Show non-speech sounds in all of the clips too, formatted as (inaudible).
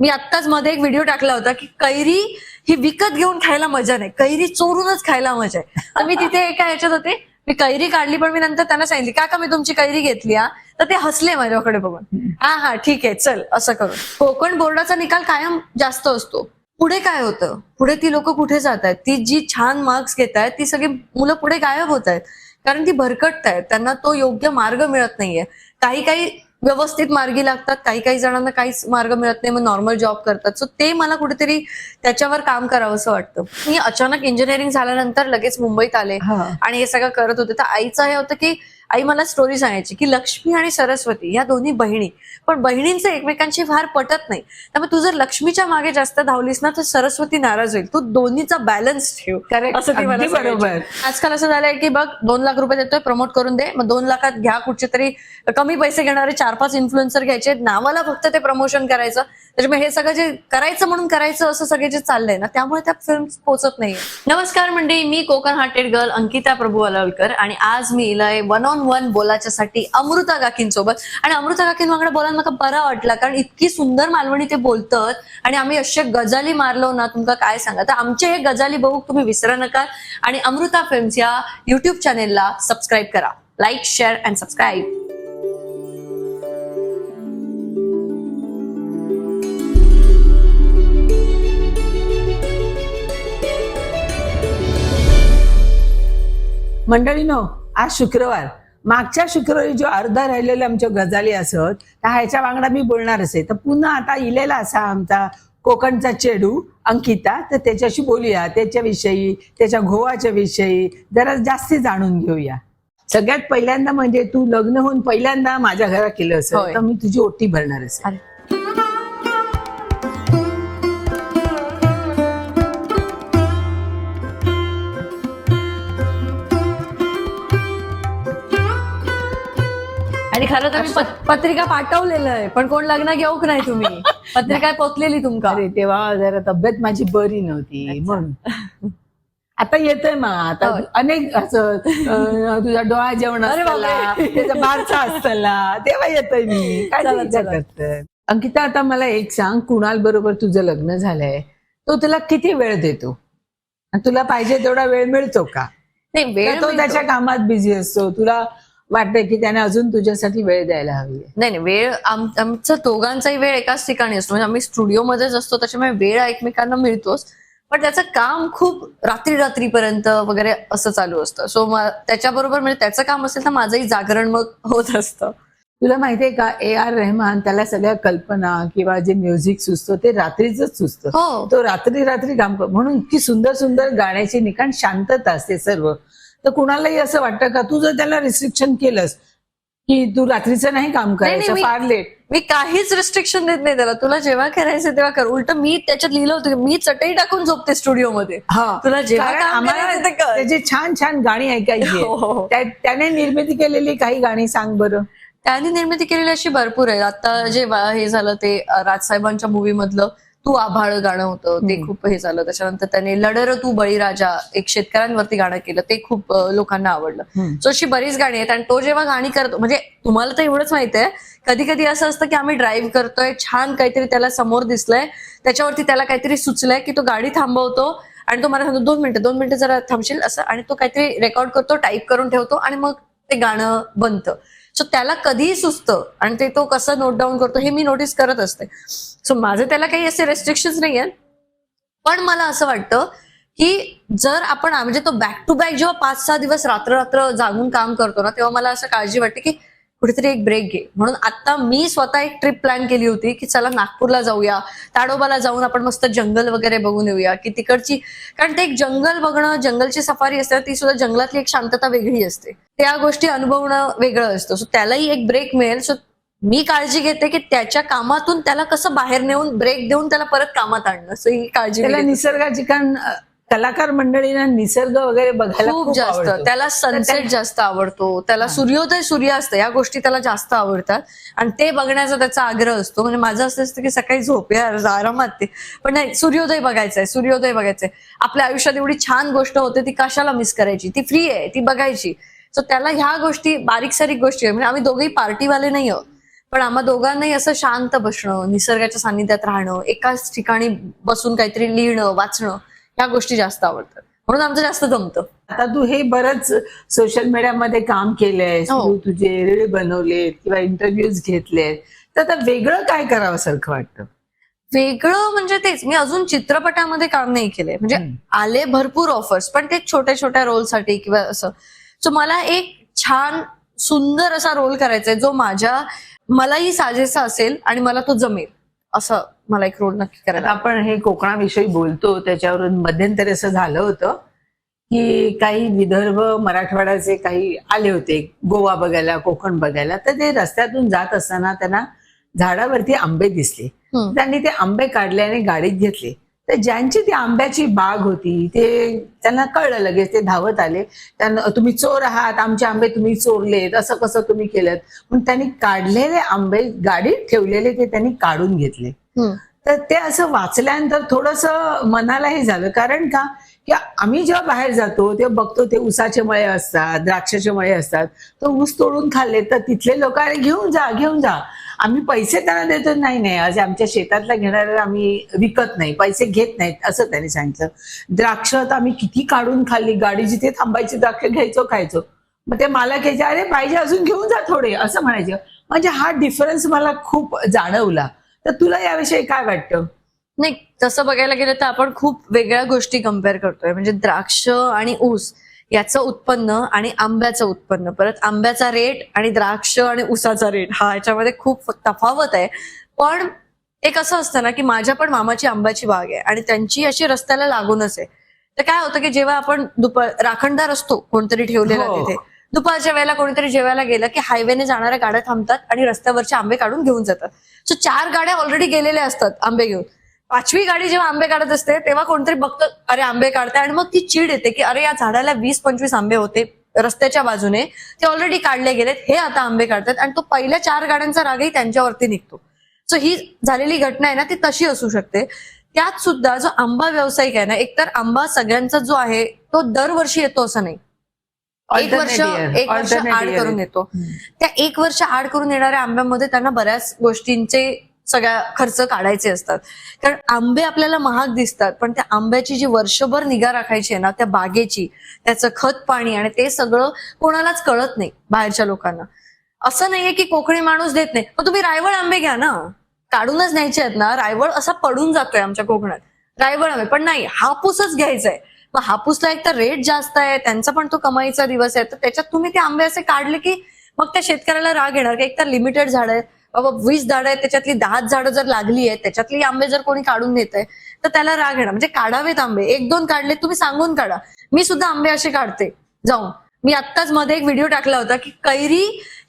मी आत्ताच मध्ये एक व्हिडिओ टाकला होता की कैरी ही विकत घेऊन खायला मजा नाही. कैरी चोरूनच खायला मजा आहे. तर मी तिथे एका ह्याच्यात होते. मी कैरी काढली पण मी नंतर त्यांना सांगितली काका मी तुमची कैरी घेतली हा. तर ते हसले माझ्याकडे बघून. हा हा ठीक आहे चल असं करून. कोकण बोर्डाचा निकाल कायम जास्त असतो. पुढे काय होतं? पुढे ती लोक कुठे जात आहेत? ती जी छान मार्क्स घेत आहेत ती सगळी मुलं पुढे गायब होत आहेत. कारण ती भरकटत आहेत. त्यांना तो योग्य मार्ग मिळत नाहीये. काही काही व्यवस्थित मार्गी लागतात काही काही जणांना काहीच मार्ग मिळत नाही मग नॉर्मल जॉब करतात. सो ते मला कुठेतरी त्याच्यावर काम करावं असं वाटतं. मी अचानक इंजिनिअरिंग झाल्यानंतर लगेच मुंबईत आले आणि हे सगळं करत होते. तर आईचं हे होतं की आई मला स्टोरी सांगायची की लक्ष्मी आणि सरस्वती या दोन्ही बहिणी पण बहिणींचे एकमेकांशी फार पटत नाही त्यामुळे तू जर लक्ष्मीच्या मागे जास्त धावलीस ना तर सरस्वती नाराज होईल तू दोन्हीचा बॅलन्स ठेव. असं ती मला. बरोबर. आजकाल असं झालंय की बघ दोन लाख रुपये देतोय प्रमोट करून दे मग दोन लाखात घ्या कुठचे तरी कमी पैसे घेणारे चार पाच इन्फ्लुएन्सर घ्यायचे नावाला फक्त ते प्रमोशन करायचं म्हणजे त्याच्यामुळे हे सगळं जे करायचं म्हणून करायचं असं सगळे जे चाललंय ना त्यामुळे त्या फिल्म पोहोचत नाही नमस्कार मंडळी मी कोकण हार्टेड गर्ल अंकिता प्रभू अलावलकर आणि आज मी इलाय वन ऑन वन बोलाच्यासाठी अमृता काकींसोबत आणि अमृता काकींवाकडे बोलायला मला बरा वाटला कारण इतकी सुंदर मालवणी ते बोलतात आणि आम्ही असे गजाली मारलो ना तुमका काय सांगा? तर आमचे हे गजाली बघू तुम्ही विसरा नका आणि अमृता फिल्म्स या युट्यूब चॅनेलला सबस्क्राईब करा. लाईक शेअर अँड सबस्क्राईब मंडळीनो आज शुक्रवार. मागच्या शुक्रवारी जो अर्धा राहिलेले आमच्या गजाली असत त्या ह्याच्या वांगडा मी बोलणार असे. तर पुन्हा आता इलेला असा आमचा कोकणचा चेडू अंकिता तर त्याच्याशी बोलूया. त्याच्याविषयी त्याच्या घोवाच्या विषयी जरा जास्ती जाणून घेऊया. सगळ्यात पहिल्यांदा म्हणजे तू लग्न होऊन पहिल्यांदा माझ्या घरात केलं होय. तर मी तुझी ओटी भरणार असेल. आणि खरं तर मी पत- पत्रिका पाठवलेलं आहे पण कोण लग्न घेऊक नाही तुम्ही. (laughs) पत्रिका पोचलेली तुमका. अरे तेव्हा जरा तब्येत माझी बरी नव्हती म्हणून. आता येतोय मग आता होय. अनेक असं अं, तुझा डोळा जेवण अरे. त्याचा बारसा असताना तेव्हा येतोय मी. काय (laughs) चला, विचार चला. करतोय अंकिता आता मला एक सांग कुणाल बरोबर तुझं लग्न झालंय? तो तुला किती वेळ देतो? आणि तुला पाहिजे तेवढा वेळ मिळतो का? नाही वेळ तो मिळतो. त्याच्या कामात बिझी असतो तुला वाटतंय की त्याने अजून तुझ्यासाठी वेळ द्यायला हवी नाही नाही वेळ आम- आमचं दोघांचाही वेळ एकाच ठिकाणी असतो. म्हणजे आम्ही स्टुडिओमध्येच असतो त्याच्यामुळे वेळ एकमेकांना मिळतोच. पण त्याचं काम खूप रात्री रात्रीपर्यंत वगैरे असं चालू असतं. सो त्याच्याबरोबर म्हणजे त्याचं काम असेल तर माझंही जागरण मग होत असतं. तुला माहितीये का ए आर रेहमान त्याला सगळ्या कल्पना किंवा जे म्युझिक सुचतं ते रात्रीच सुचतं. हो. तो रात्री रात्री काम कर म्हणून इतकी सुंदर सुंदर गाण्याची निकाण शांतता असते सर्व. तर कुणालाही असं वाटतं का? तू जर त्याला रिस्ट्रिक्शन केलंस की तू रात्रीचं नाही काम करायचं मी- फार लेट मी काहीच रिस्ट्रिक्शन देत नाही त्याला. तुला जेव्हा करायचं तेव्हा कर. उलट मी त्याच्यात लिहिलं होतं की मी चटई टाकून झोपते स्टुडिओमध्ये. हा. तुला जेव्हा कारण काम आम्हाला करायचं ते कर. त्याची छान छान गाणी ऐकायची हो, (laughs) हो, हो. त्या- त्याने निर्मिती केलेली काही गाणी सांग बरं. त्यांनी निर्मिती केलेली अशी भरपूर आहे आता जे वा- हे झालं ते अ, राजसाहेबांच्या मूवी मधलं. तू आभाळ गाणं होतं ते खूप हे झालं. त्याच्यानंतर त्याने लढर तू बळीराजा एक शेतकऱ्यांवरती गाणं केलं ते खूप लोकांना आवडलं. सो अशी बरीच गाणी आहेत. आणि तो जेव्हा गाणी करतो म्हणजे तुम्हाला तर एवढंच माहिती आहे कधी कधी असं असतं की आम्ही ड्राईव्ह करतोय छान काहीतरी त्याला समोर दिसलंय त्याच्यावरती त्याला काहीतरी सुचलंय की तो गाडी थांबवतो आणि तो मला सांगतो दोन मिनिटं दोन मिनिटं जरा थांबशील असं आणि तो काहीतरी रेकॉर्ड करतो टाईप करून ठेवतो आणि मग ते गाणं बनतं. सो त्याला कधीही सुचतं आणि ते तो कसं नोट डाऊन करतो हे मी नोटीस करत असते. सो माझे त्याला काही असे रेस्ट्रिक्शन्स नाही आहेत पण मला असं वाटतं की जर आपण म्हणजे तो बॅक टू बॅक जेव्हा पाच सहा दिवस रात्र रात्र जागून काम करतो ना तेव्हा मला असं काळजी वाटते की कुठेतरी एक ब्रेक घे. म्हणून आता मी स्वतः एक ट्रिप प्लॅन केली होती की चला नागपूरला जाऊया. ताडोबाला जाऊन आपण मस्त जंगल वगैरे बघून येऊया. की तिकडची कारण ते एक जंगल बघणं जंगलची सफारी असते ती सुद्धा जंगलातली एक शांतता वेगळी असते. त्या गोष्टी अनुभवणं वेगळं असतं. सो त्यालाही एक ब्रेक मिळेल. सो मी काळजी घेते की त्याच्या कामातून त्याला कसं बाहेर नेऊन ब्रेक देऊन त्याला परत कामात आणणं. सो ही काळजी त्याला. निसर्गाची कारण कलाकार मंडळींना निसर्ग वगैरे बघायला खूप जास्त. त्याला सनसेट जास्त आवडतो. त्याला सूर्योदय सूर्यास्त या गोष्टी त्याला जास्त आवडतात. आणि ते बघण्याचा त्याचा आग्रह असतो. म्हणजे माझं असं असतं की सकाळी झोपूया आरामात ते. पण नाही सूर्योदय बघायचंय सूर्योदय बघायचंय आपल्या आयुष्यात एवढी छान गोष्ट होते ती कशाला मिस करायची? ती फ्री आहे ती बघायची. सो त्याला ह्या गोष्टी बारीक सारीक गोष्टी आहे म्हणजे आम्ही दोघेही पार्टीवाले नाही आहोत. पण आम्हा दोघांनाही असं शांत बसणं निसर्गाच्या सानिध्यात राहणं एकाच ठिकाणी बसून काहीतरी लिहिणं वाचणं या गोष्टी जास्त आवडतात. म्हणून आमचं जास्त जमतं. आता तू हे बरंच सोशल मीडियामध्ये काम केलंयस. हो. तू तुझे रील बनवलेत किंवा इंटरव्ह्यूज घेतलेत. तर आता वेगळं काय करावं सारखं वाटतं? वेगळं म्हणजे तेच. मी अजून चित्रपटामध्ये काम नाही केलंय. म्हणजे हम्म. आले भरपूर ऑफर्स पण ते छोट्या छोट्या रोलसाठी किंवा असं. सो मला एक छान सुंदर असा रोल करायचा आहे जो माझ्या मलाही साजेसा असेल आणि मला तो जमेल असं मला एक रोल नक्की करायला आपण हे कोकणाविषयी बोलतो त्याच्यावरून मध्यंतरी असं झालं होतं की काही विदर्भ मराठवाड्याचे काही आले होते गोवा बघायला कोकण बघायला तर ते रस्त्यातून जात असताना त्यांना झाडावरती आंबे दिसले. त्यांनी ते आंबे काढले आणि गाडीत घेतले तर ज्यांची ती आंब्याची बाग होती ते त्यांना कळलं लगेच ते धावत आले. त्यांना तुम्ही चोर आहात आमचे आंबे तुम्ही चोरलेत असं कसं तुम्ही केलं पण त्यांनी काढलेले आंबे गाडीत ठेवलेले ते त्यांनी काढून घेतले. तर ते असं वाचल्यानंतर थोडस मनालाही झालं. कारण का? की आम्ही जेव्हा बाहेर जातो तेव्हा बघतो ते उसाचे मळे असतात द्राक्षाचे मळे असतात. तो ऊस तोडून खाल्ले तर तिथले लोक अरे घेऊन जा घेऊन जा. आम्ही पैसे त्यांना देतो नाही नाही. आज आमच्या शेतातला घेणाऱ्या आम्ही विकत नाही पैसे घेत नाहीत असं त्यांनी सांगितलं. द्राक्ष तर आम्ही किती काढून खाल्ली गाडी जिथे थांबायची द्राक्ष घ्यायचो खायचो. मग ते मला घ्यायचे अरे पाहिजे अजून घेऊन जा थोडे असं म्हणायचे. म्हणजे हा डिफरन्स मला खूप जाणवला. तर तुला याविषयी काय वाटतं? नाही तसं बघायला गेलं तर आपण खूप वेगळ्या गोष्टी कंपेअर करतोय. म्हणजे द्राक्ष आणि ऊस याचं उत्पन्न आणि आंब्याचं उत्पन्न. परत आंब्याचा रेट आणि द्राक्ष आणि ऊसाचा रेट हा याच्यामध्ये खूप तफावत आहे. पण एक असं असतं ना की माझ्या पण मामाची आंब्याची बाग आहे आणि त्यांची अशी रस्त्याला लागूनच आहे. तर काय होतं की जेव्हा आपण दुपार राखणदार असतो कोणतरी ठेवलेला हो. तिथे. दुपारच्या वेळेला कोणीतरी जेवायला गेलं की हायवेने जाणाऱ्या गाड्या थांबतात आणि रस्त्यावरचे आंबे काढून घेऊन जातात. सो चार गाड्या ऑलरेडी गेलेल्या असतात आंबे घेऊन. पाचवी गाडी जेव्हा आंबे काढत असते तेव्हा कोणतरी बघतं अरे आंबे काढताय. आणि मग ती चीड येते की अरे या झाडाला वीस पंचवीस आंबे होते रस्त्याच्या बाजूने. ते ऑलरेडी काढले गेलेत. हे आता आंबे काढतात. आणि तो पहिल्या चार गाड्यांचा रागही त्यांच्यावरती निघतो. सो ही झालेली घटना आहे ना ती तशी असू शकते. त्यात सुद्धा जो आंबा व्यावसायिक आहे ना एकतर आंबा सगळ्यांचा जो आहे तो दरवर्षी येतो असं नाही. एक वर्ष. एक वर्ष आड. करून येतो. त्या एक वर्ष आड करून येणाऱ्या आंब्यामध्ये त्यांना बऱ्याच गोष्टींचे सगळ्या खर्च काढायचे असतात. कारण आंबे आपल्याला महाग दिसतात पण त्या आंब्याची जी वर्षभर निगा राखायची आहे ना त्या बागेची त्याचं खत पाणी आणि ते सगळं कोणालाच कळत नाही बाहेरच्या लोकांना. असं नाहीये की कोकणी माणूस देत नाही. मग तुम्ही रायवळ आंबे घ्या ना. काढूनच न्यायचे आहेत ना. रायवळ असा पडून जातोय आमच्या कोकणात. रायवळ आंबे. पण नाही हापूसच घ्यायचा आहे मग हापूसला एक तर रेट जास्त आहे त्यांचा पण तो कमाईचा दिवस आहे. तर त्याच्यात तुम्ही ते आंबे असे काढले की मग त्या शेतकऱ्याला राग येणार की एक तर लिमिटेड झाड आहे. बाबा वीस झाडं आहेत त्याच्यातली दहाच झाडं जर लागली आहेत त्याच्यातली आंबे जर कोणी काढून नेत आहे तर त्याला राग येणार. म्हणजे काढावेत आंबे. एक दोन काढले तुम्ही सांगून काढा. मी सुद्धा आंबे असे काढते. जाऊन. मी आत्ताच मध्ये एक व्हिडिओ टाकला होता की कैरी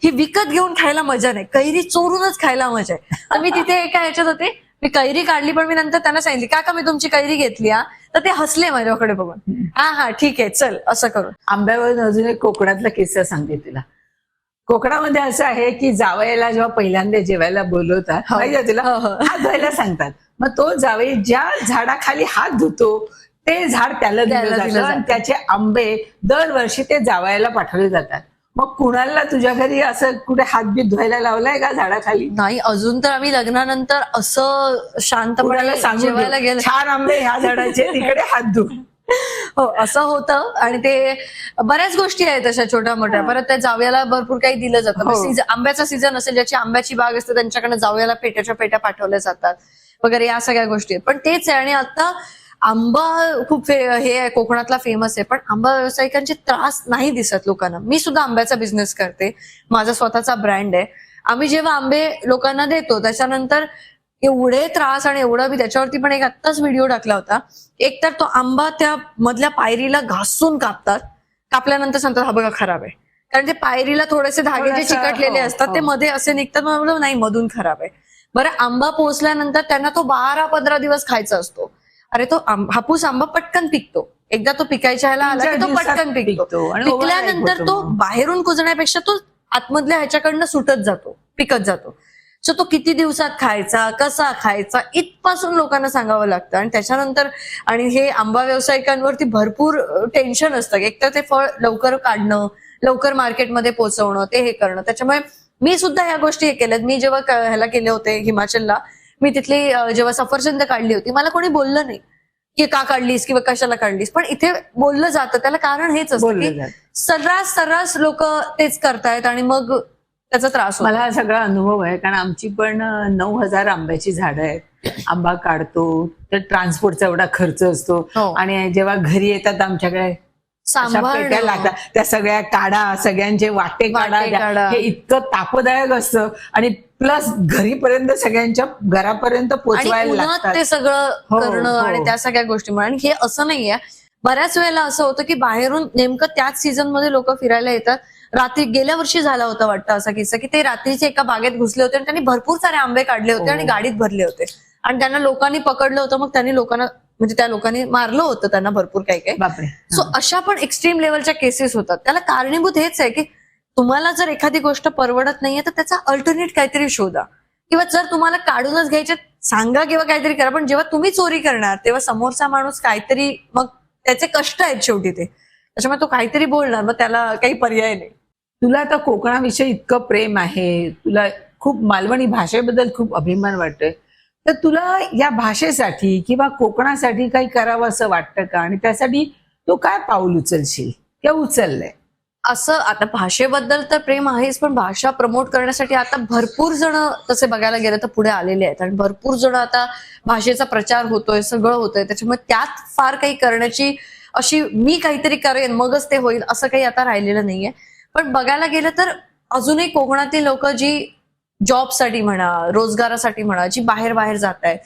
ही विकत घेऊन खायला मजा नाही. कैरी चोरूनच खायला मजा आहे. तर मी तिथे एका ह्याच्यात होते मी कैरी काढली पण मी नंतर त्यांना सांगितली काका मी तुमची कैरी घेतली हा. तर ते हसले माझ्याकडे बघून. हा हा ठीक आहे चल असं करून. आंब्यावर अजून एक कोकणातला किस्सा सांगते तुला. कोकणामध्ये असं आहे की जावयाला जेव्हा पहिल्यांदा जेवायला बोलवतात हो. तुला? हो, हो. हात धुवायला सांगतात. मग तो जावई ज्या झाडाखाली हात धुतो ते झाड त्याला आणि. त्याचे आंबे दरवर्षी ते जावयाला पाठवले जातात. मग कुणाला तुझ्या घरी असं कुठे हातबीत धुवायला लावलाय का झाडाखाली? नाही अजून तर आम्ही लग्नानंतर असं कुणाला शांतपणे सांगून जेवायला दे, गेलं. छान आंबे ह्या झाडाचे तिकडे हात धु. हो असं होतं आणि ते बऱ्याच गोष्टी आहेत अशा छोट्या मोठ्या परत त्या जावयाला भरपूर काही दिलं जातं. हो. आंब्याचा सीझन असेल ज्याची आंब्याची बाग असते त्यांच्याकडे जावयाला पेट्याच्या पेट्या पाठवल्या जातात. वगैरे या सगळ्या गोष्टी आहेत. पण तेच आहे आणि आता आंबा खूप फे- हे आहे कोकणातला फेमस आहे. पण आंबा व्यावसायिकांचे त्रास नाही दिसत लोकांना. मी सुद्धा आंब्याचा बिझनेस करते. माझा स्वतःचा ब्रँड आहे. आम्ही जेव्हा आंबे लोकांना देतो त्याच्यानंतर एवढे त्रास आणि एवढा मी त्याच्यावरती पण एक आत्ताच व्हिडिओ टाकला होता. एक तर तो आंबा त्या मधल्या पायरीला घासून कापतात. कापल्यानंतर सांगतात हा बघा खराब आहे. कारण ते पायरीला थोडेसे धागे जे चिकटलेले हो, असतात ते हो. मध्ये असे निघतात. मग म्हणलं, नाही मधून खराब आहे. बरं आंबा पोहोचल्यानंतर त्यांना तो बारा पंधरा दिवस खायचा असतो. अरे तो हापूस आंबा पटकन पिकतो. एकदा तो पिकायच्या ह्याला आला की तो पटकन पिकतो. पिकल्यानंतर तो. बाहेरून कुजण्यापेक्षा तो आतमधल्या ह्याच्याकडनं सुटत जातो पिकत जातो. सो तो किती दिवसात खायचा कसा खायचा इथपासून लोकांना सांगावं लागतं. आणि त्याच्यानंतर आणि हे आंबा व्यावसायिकांवरती भरपूर टेन्शन असतं. एक तर ते फळ लवकर काढणं लवकर मार्केटमध्ये पोहोचवणं ते हे करणं. त्याच्यामुळे मी सुद्धा ह्या गोष्टी हे केल्यात. मी जेव्हा ह्याला केले होते हिमाचलला मी तिथली जेव्हा सफरचंद काढली होती मला कोणी बोललं नाही की का काढलीस किंवा कशाला काढलीस. पण इथे बोललं जातं. त्याला कारण हेच असतं की. सर्रास सर्रास लोक तेच करतायत आणि मग त्याचा त्रास मला हा सगळा अनुभव आहे कारण आमची पण नऊ हजार आंब्याची झाडं आहेत. आंबा काढतो तर ट्रान्सपोर्टचा एवढा खर्च असतो. हो. आणि जेव्हा घरी येतात आमच्याकडे अशा पेट्या सांभाळणं लागतात. त्या सगळ्या काढा सगळ्यांचे वाटे काढा वाटे काढा. हे इतकं तापदायक असतं. आणि प्लस घरीपर्यंत सगळ्यांच्या घरापर्यंत आणि पोचवायला उन्हात लागतात. ते सगळं हो, करणं हो. आणि त्या सगळ्या गोष्टी आणि हे असं नाहीये. बऱ्याच वेळेला असं होतं की बाहेरून नेमकं त्याच सीझनमध्ये लोक फिरायला येतात. रात्री गेल्या वर्षी झाला होता वाटतं असा किस्सा की ते रात्रीचे एका बागेत घुसले होते आणि त्यांनी भरपूर सारे आंबे काढले होते हो. आणि गाडीत भरले होते. आणि त्यांना लोकांनी पकडलं होतं मग त्यांनी लोकांना म्हणजे त्या लोकांनी मारलं होतं त्यांना भरपूर काही काही. बापरे. सो अशा पण एक्स्ट्रीम लेवलच्या केसेस होतात. त्याला कारणीभूत हेच आहे की तुम्हाला जर एखादी गोष्ट परवडत नाहीये तर त्याचा अल्टरनेट काहीतरी शोधा. किंवा जर तुम्हाला काढूनच घ्यायचे सांगा किंवा काहीतरी करा पण जेव्हा तुम्ही चोरी करणार तेव्हा समोरचा माणूस काहीतरी मग त्याचे कष्ट आहेत शेवटी ते. त्याच्यामुळे तो काहीतरी बोलणार मग त्याला काही पर्याय नाही. तुला आता कोकणाविषयी इतकं प्रेम आहे तुला खूप मालवणी भाषेबद्दल खूप अभिमान वाटतोय. तर तुला या भाषेसाठी किंवा कोकणासाठी काही करावं असं वाटतं का? आणि त्यासाठी तू काय पाऊल उचलशील? किंवा उचललंय? असं आता भाषेबद्दल तर प्रेम आहेच पण भाषा प्रमोट करण्यासाठी आता भरपूर जण तसे बघायला गेलं तर पुढे आलेले आहेत. आणि भरपूर जण आता भाषेचा प्रचार होतोय सगळं होतंय. त्याच्यामुळे त्यात फार काही करण्याची अशी मी काहीतरी करेन मगच ते होईल असं काही आता राहिलेलं नाहीये. पण बघायला गेलं तर अजूनही कोकणातील लोक जी जॉबसाठी म्हणा रोजगारासाठी म्हणा जी बाहेर बाहेर जात आहेत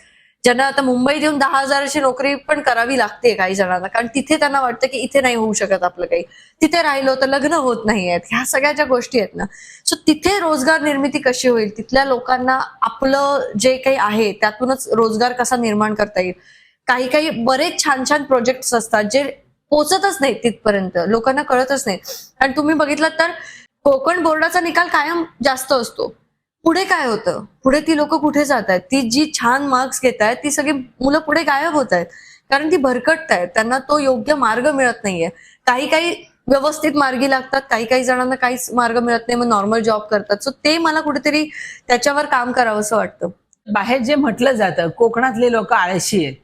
ज्यांना आता मुंबईत येऊन दहा हजाराची नोकरी पण करावी लागते काही जणांना कारण तिथे त्यांना वाटतं की इथे नाही होऊ शकत आपलं काही. तिथे राहिलो तर लग्न होत नाही आहेत. ह्या सगळ्या ज्या गोष्टी आहेत ना सो तिथे रोजगार निर्मिती कशी होईल? तिथल्या लोकांना आपलं जे काही आहे त्यातूनच रोजगार कसा निर्माण करता येईल? काही काही बरेच छान छान प्रोजेक्ट्स असतात जे पोचतच नाही तिथपर्यंत. लोकांना कळतच नाही आणि तुम्ही बघितलं तर कोकण बोर्डाचा निकाल कायम जास्त असतो. पुढे काय होतं? पुढे ती लोक कुठे जात आहेत ती जी छान मार्क्स घेत आहेत ती सगळी मुलं पुढे गायब होत आहेत कारण ती भरकटत आहेत त्यांना तो योग्य मार्ग मिळत नाहीये. काही काही व्यवस्थित मार्गी लागतात. काही काही जणांना काहीच मार्ग मिळत नाही. मग नॉर्मल जॉब करतात. सो ते मला कुठेतरी त्याच्यावर काम करावं असं वाटतं. बाहेर जे म्हटलं जातं कोकणातले लोक आळशी आहेत.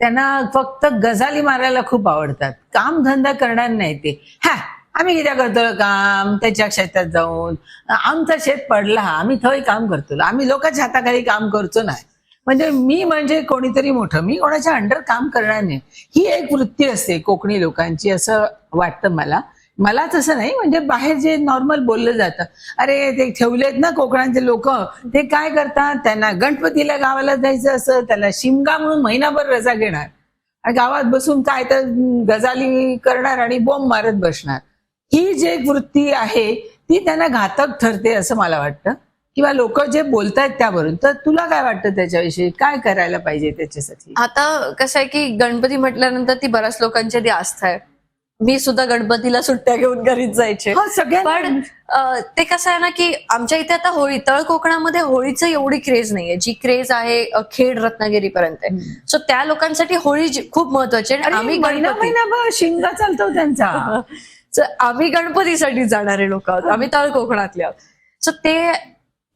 त्यांना फक्त गजाली मारायला खूप आवडतात. काम धंदा करणार नाही ते. हा आम्ही किती करतो काम त्याच्या शेतात जाऊन. आमचं शेत पडला आम्ही थंय काम करतो. आम्ही लोकांच्या हाताखाली काम करतो नाही. म्हणजे मी म्हणजे कोणीतरी मोठं. मी कोणाच्या अंडर काम करणार नाही. ही एक वृत्ती असते कोकणी लोकांची असं वाटतं मला. मला तसं नाही म्हणजे बाहेर जे नॉर्मल बोललं जातं. अरे ते ठेवलेत ना कोकणाचे लोक. ते काय करतात? त्यांना गणपतीला गावाला जायचं असं त्याला शिमगा म्हणून महिनाभर रजा घेणार. आणि गावात बसून काय तर गजाली करणार आणि बॉम्ब मारत बसणार. ही जी वृत्ती आहे ती त्यांना घातक ठरते असं मला वाटतं. किंवा लोक जे बोलतायत त्यावरून. तर तुला काय वाटतं त्याच्याविषयी? काय करायला पाहिजे त्याच्यासाठी? आता कसं आहे की गणपती म्हटल्यानंतर ती बऱ्याच लोकांची ती आस्था आहे. मी सुद्धा गणपतीला सुट्ट्या घेऊन घरीच जायचे. पण ते कसं आहे ना की आमच्या इथे आता होळी तळ कोकणामध्ये होळीचं एवढी क्रेज नाहीये. जी क्रेज आहे खेड रत्नागिरी पर्यंत आहे सो त्या लोकांसाठी होळी खूप महत्वाची आहे. आणि आम्ही शिंगा चालतो त्यांचा. (laughs) आम्ही गणपतीसाठी जाणारे लोक आहोत. आम्ही तळ कोकणातले आहोत. सो ते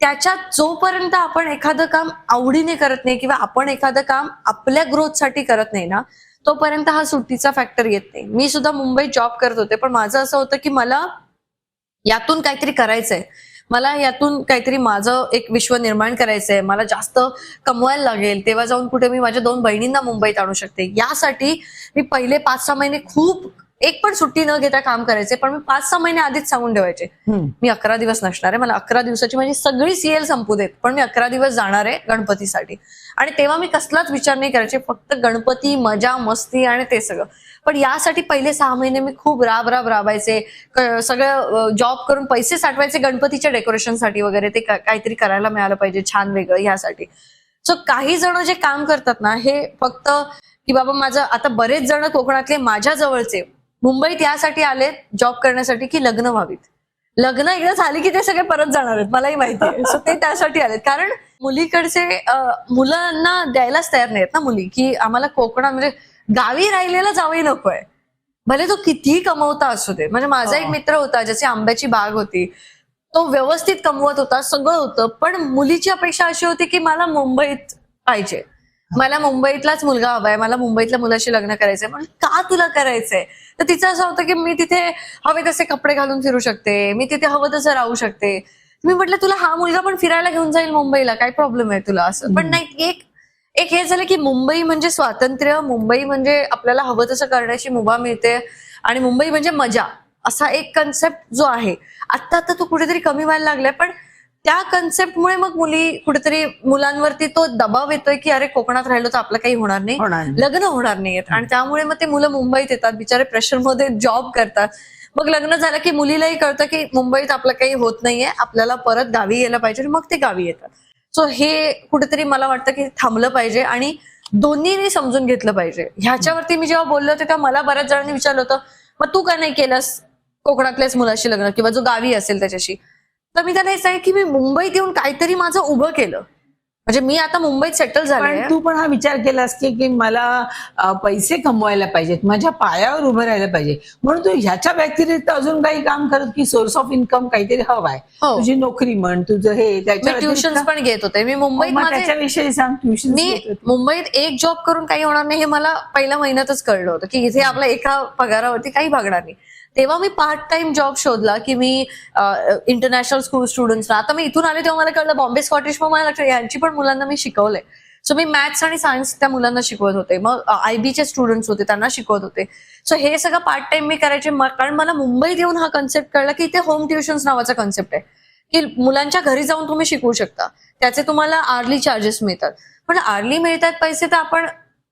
त्याच्यात जोपर्यंत आपण एखादं काम आवडीने करत नाही किंवा आपण एखादं काम आपल्या ग्रोथसाठी करत नाही ना तोपर्यंत हा सुट्टीचा फॅक्टर येत नाही. मी सुद्धा मुंबईत जॉब करत होते पण माझं असं होतं की मला यातून काहीतरी करायचंय. मला यातून काहीतरी माझं एक विश्व निर्माण करायचंय. मला जास्त कमवायला लागेल. तेव्हा जाऊन कुठे मी माझ्या दोन बहिणींना मुंबईत आणू शकते. यासाठी मी पहिले पाच सहा महिने खूप एक पण सुट्टी न घेता काम करायचे पण मी पाच सहा महिने आधीच सांगून ठेवायचे. मी अकरा दिवस नसणार आहे मला अकरा दिवसाची माझी सगळी सीएल संपू देत पण मी अकरा दिवस जाणार आहे गणपतीसाठी. आणि तेव्हा मी कसलाच विचार नाही करायचे फक्त गणपती मजा मस्ती आणि ते सगळं. पण यासाठी पहिले सहा महिने मी खूप राब राब राबायचे सगळं जॉब करून पैसे साठवायचे गणपतीच्या डेकोरेशनसाठी वगैरे ते काहीतरी करायला मिळालं पाहिजे छान वेगळं यासाठी सो काही जण जे काम करतात ना हे फक्त की बाबा माझं आता बरेच जण कोकणातले माझ्या जवळचे मुंबईत यासाठी आले जॉब करण्यासाठी की लग्न व्हावीत? लग्न एकदा झाली की ते सगळे परत जाणार आहेत मलाही माहिती आहे. सो ते त्यासाठी आलेत. कारण मुलीकडचे मुलांना द्यायलाच तयार नाहीत ना मुली की आम्हाला कोकणात म्हणजे गावी राहिलेला जावई नकोय भले तो कितीही कमवता असू दे. म्हणजे माझा एक. मित्र होता ज्याची आंब्याची बाग होती तो व्यवस्थित कमवत होता सगळं होतं पण मुलीची अपेक्षा अशी होती की मला मुंबईत पाहिजे. मला मुंबईतलाच मुलगा हवाय मला मुंबईतल्या मुलाशी लग्न करायचंय पण का तुला करायचंय? तर तिचं असं होतं की मी तिथे हवे तसे कपडे घालून फिरू शकते मी तिथे हवं तसं राहू शकते. मी म्हटलं तुला हा मुलगा पण फिरायला घेऊन जाईल मुंबईला काय प्रॉब्लेम आहे तुला? असं. पण नाही एक एक हे झालं की मुंबई म्हणजे स्वातंत्र्य मुंबई म्हणजे आपल्याला हवं तसं करण्याची मुभा मिळते आणि मुंबई म्हणजे मजा. असा एक कन्सेप्ट जो आहे. आता आता तो कुठेतरी कमी व्हायला लागलाय पण त्या कन्सेप्टमुळे मग मुली कुठेतरी मुलांवरती तो दबाव येतोय की अरे कोकणात राहिलो तर आपलं काही होणार नाही. लग्न होणार नाहीयेत आणि त्यामुळे मग ते मुलं मुंबईत येतात. बिचारे प्रेशरमध्ये जॉब करतात. मग लग्न झालं की मुलीलाही कळतं की मुंबईत आपलं काही होत नाहीये. आपल्याला परत गावी गेलं पाहिजे आणि मग ते गावी येतात. सो हे कुठेतरी मला वाटतं की थांबलं पाहिजे आणि दोन्हीने समजून घेतलं पाहिजे. ह्याच्यावरती मी जेव्हा बोलले होते तेव्हा मला बऱ्याच जणांनी विचारलं होतं मग तू का नाही केलंस कोकणातल्याच मुलाशी लग्न? किंवा जो गावी असेल त्याच्याशी? तर मी त्यांना हे सांगितलं की मी मुंबईत येऊन काहीतरी माझं उभं केलं. म्हणजे मी आता मुंबईत सेटल झाले पण तू पण हा विचार केलास की की मला पैसे कमवायला पाहिजेत माझ्या पायावर उभं राहायला पाहिजे. म्हणून तू ह्याच्या व्यतिरिक्त अजून काही काम करत की सोर्स ऑफ इन्कम काहीतरी हवाय. हो. तुझी नोकरी म्हण तुझं हे त्याच्या व्यतिरिक्त- पण घेत होते. मी मुंबईत त्याच्याविषयी सांग ट्युशन मी मुंबईत एक जॉब करून काही होणार नाही हे मला पहिल्या महिन्यातच कळलं होतं की इथे आपल्या एका पगारावरती काही भागणार नाही. तेव्हा मी पार्ट टाइम जॉब शोधला की मी इंटरनॅशनल स्कूल स्टुडंट्सना आता मी इथून आले तेव्हा मला कळलं बॉम्बे स्कॉटिश मग मला लक्षात यांची पण मुलांना मी शिकवले सो मी मॅथ्स आणि सायन्स त्या मुलांना शिकवत होते. मग आयबीचे स्टुडंट्स होते त्यांना शिकवत होते. सो हे सगळं पार्ट टाइम मी करायचे कारण मला मुंबईत येऊन हा कन्सेप्ट कळला की इथे होम ट्युशन्स नावाचा कन्सेप्ट आहे. की मुलांच्या घरी जाऊन तुम्ही शिकवू शकता. त्याचे तुम्हाला आर्ली चार्जेस मिळतात. पण आर्ली मिळतात पैसे तर आपण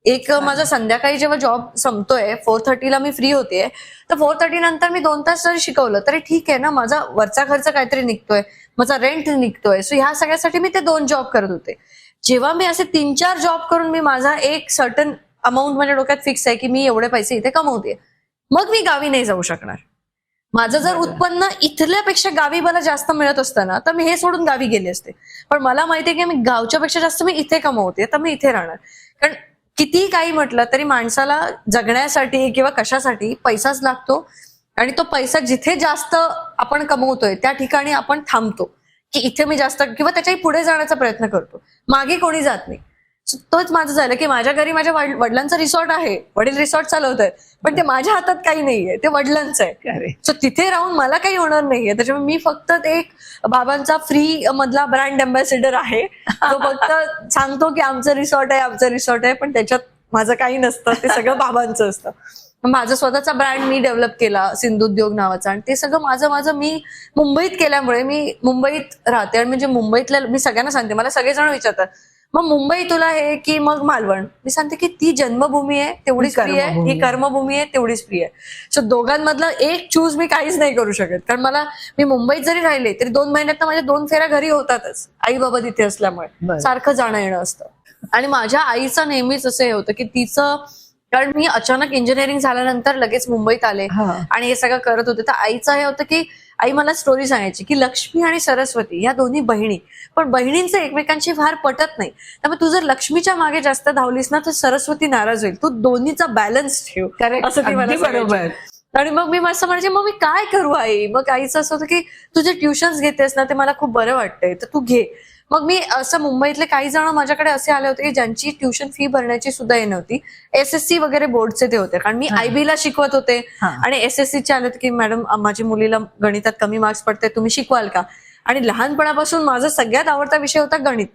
एक माझा संध्याकाळी जेव्हा जॉब संपतोय फोर थर्टीला मी फ्री होते तर फोर थर्टी नंतर मी दोन तास जरी शिकवलं. तरी ठीक आहे ना माझा वरचा खर्च काहीतरी निघतोय माझा रेंट निघतोय. सो ह्या सगळ्यासाठी मी ते दोन जॉब करत होते. जेव्हा मी असे तीन चार जॉब करून मी माझा एक सर्टन अमाऊंट माझ्या डोक्यात फिक्स आहे की मी एवढे पैसे इथे कमवते मग मी गावी नाही जाऊ शकणार. माझं जर. उत्पन्न इथल्यापेक्षा गावी मला जास्त मिळत असतं ना तर मी हे सोडून गावी गेले असते. पण मला माहितीये की मी गावच्या पेक्षा जास्त मी इथे कमवते तर मी इथे राहणार. कारण कितीही काही म्हटलं तरी माणसाला जगण्यासाठी किंवा कशासाठी पैसाच लागतो. आणि तो पैसा जिथे जास्त आपण कमवतोय त्या ठिकाणी आपण थांबतो. की इथे मी जास्त किंवा त्याच्याही पुढे जाण्याचा प्रयत्न करतो. मागे कोणी जात नाही. तोच माझं झालं की माझ्या घरी माझ्या वड- वडिलांचं रिसॉर्ट आहे. वडील रिसॉर्ट चालवत आहेत पण ते माझ्या हातात काही नाहीये. ते वडिलांचं आहे. सो तिथे राहून मला काही होणार नाहीये. त्याच्यामुळे मी फक्त एक बाबांचा फ्री मधला ब्रँड अम्बॅसिडर आहे. तो फक्त सांगतो की आमचं रिसॉर्ट आहे आमचं रिसॉर्ट आहे पण त्याच्यात माझं काही नसतं. ते सगळं बाबांचं असतं. माझा स्वतःचा ब्रँड मी डेव्हलप केला सिंधुद्योग नावाचा. आणि ते सगळं माझं माझं मी मुंबईत केल्यामुळे मी मुंबईत राहते. आणि म्हणजे मुंबईतल्या मी सगळ्यांना सांगते. मला सगळेजण विचारतात मग मुंबई तुला हे की मग मालवण? मी सांगते की ती जन्मभूमी आहे तेवढीच प्रिय आहे ही कर्मभूमी आहे. तेवढीच प्रिय आहे. सो दोघांमधलं एक चूज मी काहीच नाही करू शकत. कारण मला मी मुंबईत जरी राहिले तरी दोन महिन्यात माझ्या दोन फेऱ्या घरी होतातच. आई बाबा तिथे असल्यामुळे. सारखं जाणं येणं असतं. आणि माझ्या आईचं नेहमीच असं हे होतं की तिचं कारण मी अचानक इंजिनिअरिंग झाल्यानंतर लगेच मुंबईत आले. आणि हे सगळं करत होते. तर आईचं हे होतं की आई मला स्टोरी सांगायची की लक्ष्मी आणि सरस्वती या दोन्ही बहिणी. पण बहिणींचं एकमेकांशी फार पटत नाही. त्यामुळे तू जर लक्ष्मीच्या मागे जास्त धावलीस ना तर सरस्वती नाराज होईल. तू दोन्हीचा बॅलन्स ठेव. बरोबर. आणि मग मी असं म्हणायचे मग मी काय करू आई? मग आईचं असं होतं की तू जे ट्युशन्स घेतेस ना ते मला खूप बरं वाटतंय. तर तू घे. मग मी असं मुंबईतले काही जण माझ्याकडे असे आले होते की ज्यांची ट्युशन फी भरण्याची सुद्धा हे नव्हती. एस एस सी वगैरे बोर्डचे ते होते. कारण मी हा. IB ला शिकवत होते. आणि एस एस चे आले होते की मॅडम माझी मुलीला गणितात कमी मार्क्स पडते तुम्ही शिकवाल का? आणि लहानपणापासून माझा सगळ्यात आवडता विषय होता गणित.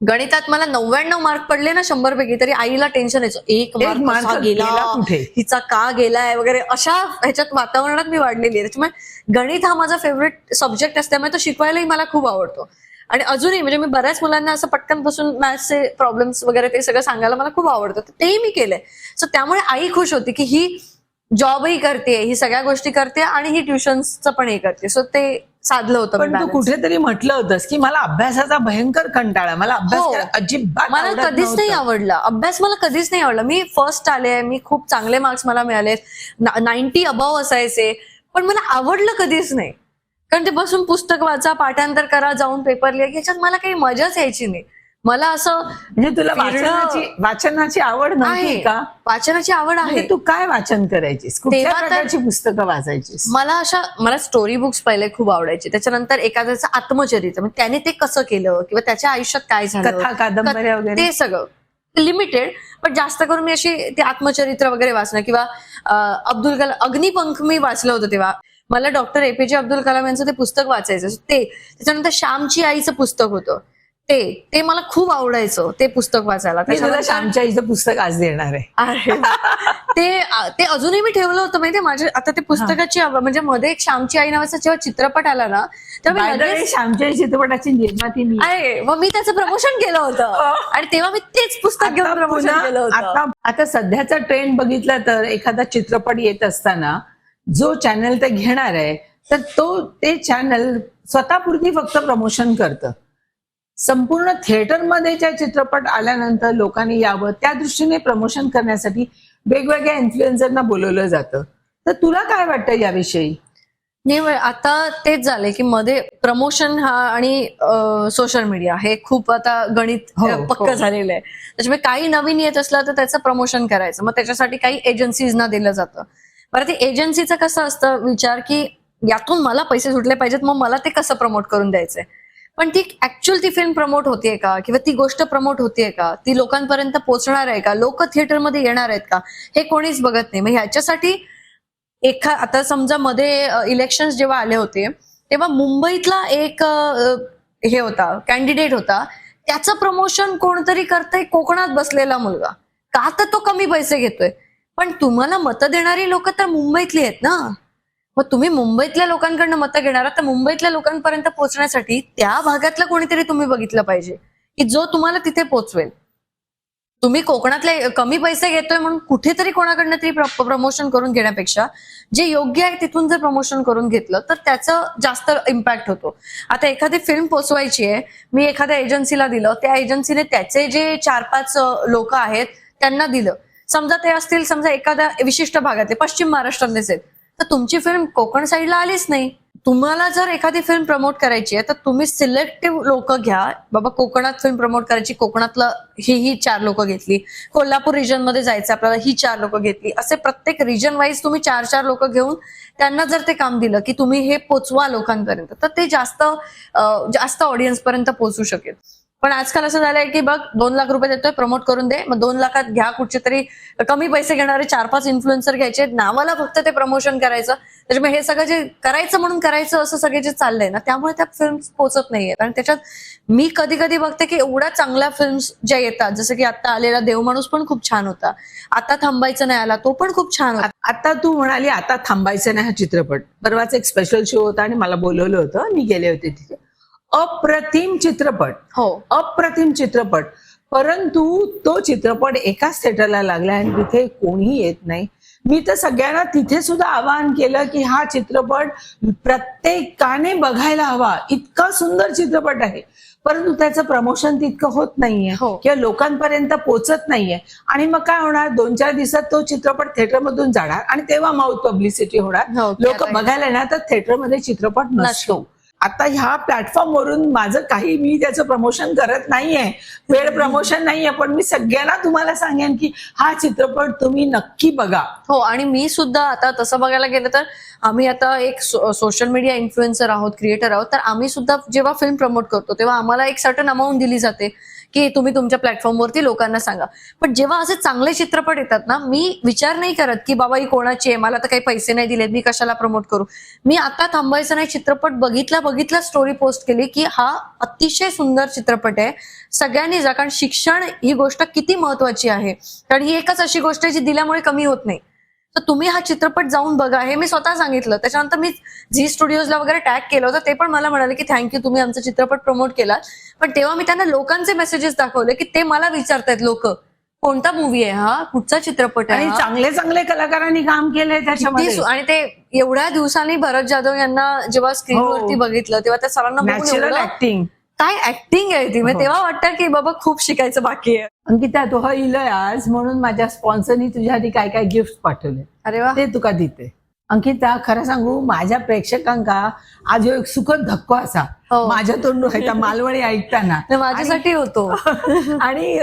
गणितात मला नव्याण्णव मार्क पडले ना शंभर पैकी तरी आईला टेन्शन यायचं. एक मार्क गेला? हिचा का गेलाय वगैरे? अशा ह्याच्यात वातावरणात मी वाढलेली आहे. त्याच्यामुळे गणित हा माझा फेवरेट सब्जेक्ट असल्यामुळे तो शिकवायलाही मला खूप आवडतो. आणि अजूनही म्हणजे मी बऱ्याच मुलांना असं पटकन बसून मॅथ्सचे प्रॉब्लेम्स वगैरे ते सगळं सांगायला मला खूप आवडतं. तेही मी केलंय. सो त्यामुळे आई खुश होती की ही जॉबही करते ही सगळ्या गोष्टी करते आणि ही ट्युशन्सचं पण हे करते सो ते साधलं होतं पण तू. कुठेतरी म्हटलं होतंस की मला अभ्यासाचा भयंकर कंटाळा मला अभ्यास हो. अजिबात मला कधीच नाही. आवडला. अभ्यास मला कधीच नाही आवडला. मी फर्स्ट आले मी खूप चांगले मार्क्स मला मिळाले नाईन्टी अबाव असायचे. पण मला आवडलं कधीच नाही. कारण ते बसून पुस्तक वाचा पाठांतर करा जाऊन पेपर लिहा. याच्यात मला काही मजाच यायची नाही. मला असं म्हणजे तुला वाचनाची वाचनाची आवड आहे. का? वाचनाची आवड आहे. म्हणजे तू काय वाचन करायचीस? प्रकारची पुस्तकं वाचायचीस? मला अशा मला स्टोरी बुक्स पहिले खूप आवडायचे. त्याच्यानंतर एखाद्याचं आत्मचरित्र. म्हणजे त्याने ते कसं केलं? किंवा त्याच्या आयुष्यात काय झालं? कथा कादंबऱ्या वगैरे? ते सगळं. लिमिटेड पण जास्त करून मी अशी ते आत्मचरित्र वगैरे वाचणं किंवा अब्दुल कलाम अग्निपंख मी वाचलं होतं तेव्हा. मला डॉक्टर एपीजे अब्दुल कलाम यांचं ते पुस्तक वाचायचं ते त्याच्यानंतर श्यामची आईचं पुस्तक होतं. ते ते मला खूप आवडायचं ते पुस्तक वाचायला. श्यामच्या आईचं पुस्तक आज देणार आहे. ते ते अजूनही मी ठेवलं होतं माहितीये माझ्या आता ते पुस्तकाची म्हणजे मध्ये एक श्यामची आई नावाचा जेव्हा चित्रपट आला ना तेव्हा श्यामच्या आई चित्रपटाची निर्माती मी. अरे मग मी त्याचं प्रमोशन केलं होतं. आणि तेव्हा मी तेच पुस्तक घेऊन प्रमोशन केलं होतं. आता सध्याचा ट्रेंड बघितला तर एखादा चित्रपट येत असताना जो चॅनल ते घेणार आहे तर तो ते चॅनल स्वतःपुरती फक्त प्रमोशन करतं. संपूर्ण थिएटरमध्ये ज्या चित्रपट आल्यानंतर लोकांनी यावं त्या दृष्टीने प्रमोशन करण्यासाठी वेगवेगळ्या इन्फ्लुएन्झरना बोलवलं जातं. तर तुला काय वाटतं याविषयी? नाही आता तेच झालंय की मध्ये प्रमोशन हा आणि सोशल मीडिया हे खूप आता गणित हो, पक्क हो. झालेलं आहे त्याच्यामुळे काही नवीन येत असलं तर त्याचं प्रमोशन करायचं. मग त्याच्यासाठी काही एजन्सीजना दिलं जातं. बरं ते एजन्सीचं कसं असतं विचार की यातून मला पैसे सुटले पाहिजेत मग मला ते कसं प्रमोट करून द्यायचंय पण ती ऍक्च्युअल ती फिल्म प्रमोट होतीये का? किंवा ती गोष्ट प्रमोट होतीये का? ती लोकांपर्यंत पोहोचणार आहे का? लोक थिएटरमध्ये येणार आहेत का? हे कोणीच बघत नाही. मग ह्याच्यासाठी एखा आता समजा मध्ये इलेक्शन जेव्हा आले होते तेव्हा मुंबईतला एक हे होता कॅन्डिडेट होता. त्याचं प्रमोशन कोणतरी करतंय? कोकणात बसलेला मुलगा. का तर तो कमी पैसे घेतोय? पण तुम्हाला मतं देणारी लोक तर मुंबईतली आहेत ना? मग तुम्ही मुंबईतल्या लोकांकडनं मतं घेणार तर मुंबईतल्या लोकांपर्यंत पोहोचण्यासाठी त्या भागातलं कोणीतरी तुम्ही बघितलं पाहिजे की जो तुम्हाला तिथे पोचवेल. तुम्ही कोकणातले कमी पैसे घेतोय म्हणून कुठेतरी कोणाकडनं तरी प्रमोशन करून घेण्यापेक्षा जे योग्य आहे तिथून जर प्रमोशन करून घेतलं तर त्याचं जास्त इम्पॅक्ट होतो. आता एखादी फिल्म पोचवायची आहे मी एखाद्या एजन्सीला दिलं त्या एजन्सीने त्याचे जे चार पाच लोक आहेत त्यांना दिलं. समजा ते असतील समजा एखाद्या विशिष्ट भागातले पश्चिम महाराष्ट्रातलेच आहेत तर तुमची फिल्म कोकण साईडला आलीच नाही. तुम्हाला जर एखादी फिल्म प्रमोट करायची आहे तर तुम्ही सिलेक्टिव्ह लोक घ्या. बाबा कोकणात फिल्म प्रमोट करायची कोकणातलं ही ही चार लोक घेतली. कोल्हापूर रिजनमध्ये जायचं आपल्याला ही चार लोक घेतली. असे प्रत्येक रिजन वाईज तुम्ही चार चार लोक घेऊन त्यांना जर ते काम दिलं की तुम्ही हे पोचवा लोकांपर्यंत तर ते जास्त जास्त ऑडियन्स पर्यंत पोहोचू शकेल. पण आजकाल असं झालंय की बघ दोन लाख रुपये देतोय प्रमोट करून दे. मग दोन लाखात घ्या कुठचे तरी कमी पैसे घेणारे चार पाच इन्फ्लुएन्सर घ्यायचे नावाला फक्त ते प्रमोशन करायचं. त्याच्यामुळे हे सगळं जे करायचं म्हणून करायचं असं सगळे जे चाललंय ना त्यामुळे त्या फिल्म पोचत नाहीये कारण त्याच्यात मी कधी कधी बघते की एवढ्या चांगल्या फिल्म्स ज्या येतात जसं की आता आलेला देव माणूस पण खूप छान होता. आता थांबायचं नाही आला तो पण खूप छान होता. आता तू म्हणाली आता थांबायचं नाही हा चित्रपट. परवाच एक स्पेशल शो होता आणि मला बोलवलं होतं. मी गेले होते तिथे. अप्रतिम चित्रपट. हो. अप्रतिम चित्रपट. परंतु तो चित्रपट एकाच थिएटरला लागला आणि तिथे कोणीही येत नाही. मी तर सगळ्यांना तिथे सुद्धा आवाहन केलं की हा चित्रपट प्रत्येकाने बघायला हवा. इतका सुंदर चित्रपट आहे. परंतु त्याचं प्रमोशन तितकं होत नाहीये हो. किंवा लोकांपर्यंत पोहोचत नाहीये. आणि मग काय होणार? दोन चार दिवसात तो चित्रपट थिएटरमधून जाणार आणि तेव्हा माउथ पब्लिसिटी होणार. हो, लोक बघायला येणार तर थिएटरमध्ये चित्रपट नसतो. आता ह्या प्लॅटफॉर्म वरून माझं काही मी त्याचं प्रमोशन करत नाहीये. वेळ प्रमोशन नाहीये पण मी सगळ्यांना तुम्हाला सांगेन की हा चित्रपट तुम्ही नक्की बघा. हो आणि मी सुद्धा आता तसं बघायला गेलं तर आम्ही आता एक सोशल मीडिया इन्फ्लुएन्सर आहोत क्रिएटर आहोत. तर आम्ही सुद्धा जेव्हा फिल्म प्रमोट करतो तेव्हा आम्हाला एक सर्टन अमाऊंट दिली जाते. की तुम्ही तुमच्या प्लॅटफॉर्मवरती लोकांना सांगा. पण जेव्हा असे चांगले चित्रपट येतात ना मी विचार नाही करत की बाबा ही कोणाची आहे मला तर काही पैसे नाही दिलेत मी कशाला प्रमोट करू? मी आता थांबायचं नाही चित्रपट बघितला बघितला स्टोरी पोस्ट केली की हा अतिशय सुंदर चित्रपट आहे. सगळ्यांनी जा कारण शिक्षण ही गोष्ट किती महत्वाची आहे. कारण ही एकच अशी गोष्ट आहे जी दिल्यामुळे कमी होत नाही. तर तुम्ही हा चित्रपट जाऊन बघा. हे मी स्वतः सांगितलं. त्याच्यानंतर मी झी स्टुडिओजला वगैरे टॅग केलं होतं. ते पण मला म्हणाले की थँक्यू तुम्ही आमचा चित्रपट प्रमोट केला पण तेव्हा मी त्यांना लोकांचे मेसेजेस दाखवले की ते मला विचारतायत लोक कोणता मूवी आहे हा? कुठचा चित्रपट आहे? चांगले चांगले कलाकारांनी काम केलंय त्याच्यामध्ये. आणि ते एवढ्या दिवसांनी भरत जाधव यांना जेव्हा स्क्रीनवरती हो. बघितलं तेव्हा त्या सरांना ऍक्टिंग काय ऍक्टिंग आहे ती? म्हणजे हो. तेव्हा वाटतं की बाबा खूप शिकायचं बाकी आहे. अंकिता तो इलय आज म्हणून माझ्या स्पॉन्सरनी तुझ्यासाठी काय काय गिफ्ट पाठवले. अरे वा. ते तुका देते? अंकिता खरं सांगू माझ्या प्रेक्षकांका आज एक सुखद धक्को असा. हो. माझ्या तोंडून ह्याचा मालवणी ऐकताना. ते माझ्यासाठी होतो. (laughs) आणि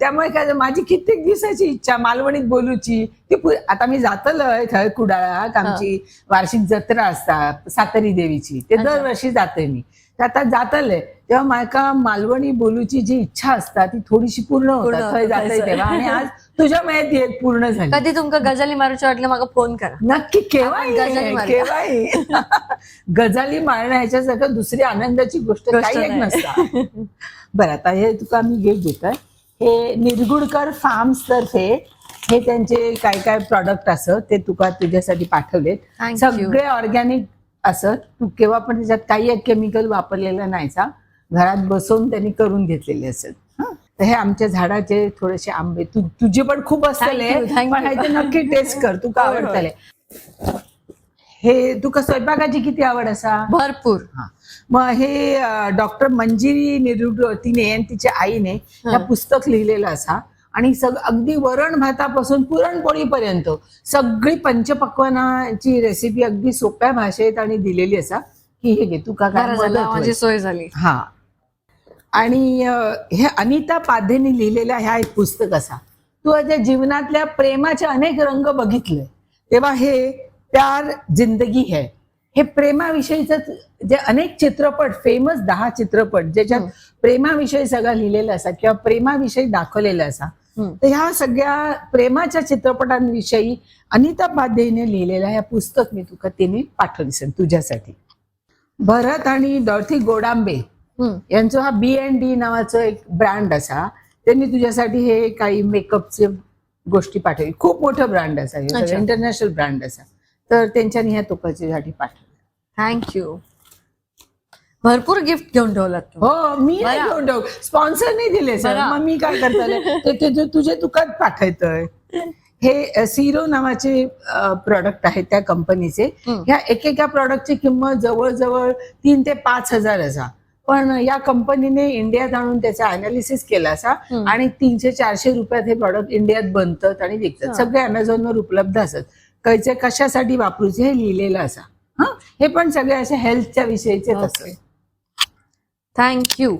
त्यामुळे काय माझी कित्येक दिवसाची इच्छा मालवणीत बोलूची. ती आता मी जातलंय थंय कुडाळात आमची वार्षिक जत्रा असता सातरी देवीची. ते. दरवर्षी जाते मी. तर आता जातलंय तेव्हा म्हाका मालवणी बोलूची जी इच्छा असता ती थोडीशी पूर्ण पूर्ण थंय. तेव्हा आणि आज तुझ्या मयात ती एक पूर्ण झाली कधी तुमका गजाली मारूची वाटलं मला फोन करा नक्की केव्हा आपण गजाली मारूया. (laughs) गजाली मारणं ह्याच्यासारखं दुसरी आनंदाची गोष्ट गोष्ट काही एक नाही. नसता बरं आता हे तुका मी गिफ्ट देतोय हे निरगुडकर फार्म्स तर्फे हे त्यांचे काय काय प्रॉडक्ट असत ते तुका तुझ्यासाठी पाठवलेत Thank you. सगळे ऑर्गॅनिक असत तू केव्हा पण त्याच्यात काही एक केमिकल वापरलेलं नाहीचा घरात बसवून त्यांनी करून घेतलेले असत हं. तर हे आमच्या झाडाचे थोडेसे आंबे तू तुझे पण खूप पण you. ह्याचे नक्की टेस्ट कर तुका (laughs) होय, होय. आवडतले हे तुका स्वयंपाकाची किती आवड असा भरपूर हा. मग हे डॉक्टर मंजिरी निरुड तिने आणि तिच्या आईने ह्या पुस्तक लिहिलेलं असा आणि सग अगदी वरण भातापासून पुरणपोळीपर्यंत सगळी पंचपक्वानाची रेसिपी अगदी सोप्या भाषेत आणि दिलेली असा की हे घे मदत माझी. सोय झाली हा आणि हे अनिता पाधेने लिहिलेलं ह्या एक पुस्तक असा तू माझ्या जीवनातल्या प्रेमाचे अनेक रंग बघितले तेव्हा हे प्यार जिंदगी है हे प्रेमाविषयीच जे अनेक चित्रपट फेमस दहा चित्रपट ज्याच्यात. प्रेमाविषयी सगळं लिहिलेलं असा किंवा प्रेमाविषयी दाखवलेलं असा. तर ह्या सगळ्या प्रेमाच्या चित्रपटांविषयी अनिता पाधेने लिहिलेलं ह्या पुस्तक मी तुका ते मी पाठवली तुझ्यासाठी. भरत आणि डॉर्थी गोडांबे. यांचा हा बी एन डी नावाचं एक ब्रँड असा. त्यांनी तुझ्यासाठी हे काही मेकअपचे गोष्टी पाठवली. खूप मोठं ब्रँड असा. इंटरनॅशनल ब्रँड असा. तर त्यांच्यानी ह्या तुपाच्यासाठी पाठवलं. थँक्यू भरपूर गिफ्ट घेऊन ठेवलात. हो मी नाही बरं. घेऊन ठेव स्पॉन्सर नाही दिले सर बरं. मग मी काय करतले (laughs) ते तुझे तुझे तुकाच पाठवतोय हे सिरो नावाचे प्रॉडक्ट आहेत त्या कंपनीचे हं. ह्या एकेका प्रॉडक्टची किंमत जवळजवळ तीन ते पाच हजार असा पण या कंपनीने इंडियात आणून त्याचा अनालिसिस केला असा हं. आणि तीनशे चारशे रुपयात हे प्रॉडक्ट इंडियात बनतात आणि विकतात हा. सगळे अमेझॉनवर उपलब्ध असत कैचे कशासाठी वापरूचे हे लिहिलेलं असा हा हे पण सगळे असे हेल्थच्या विषयीचे Okay. थँक्यू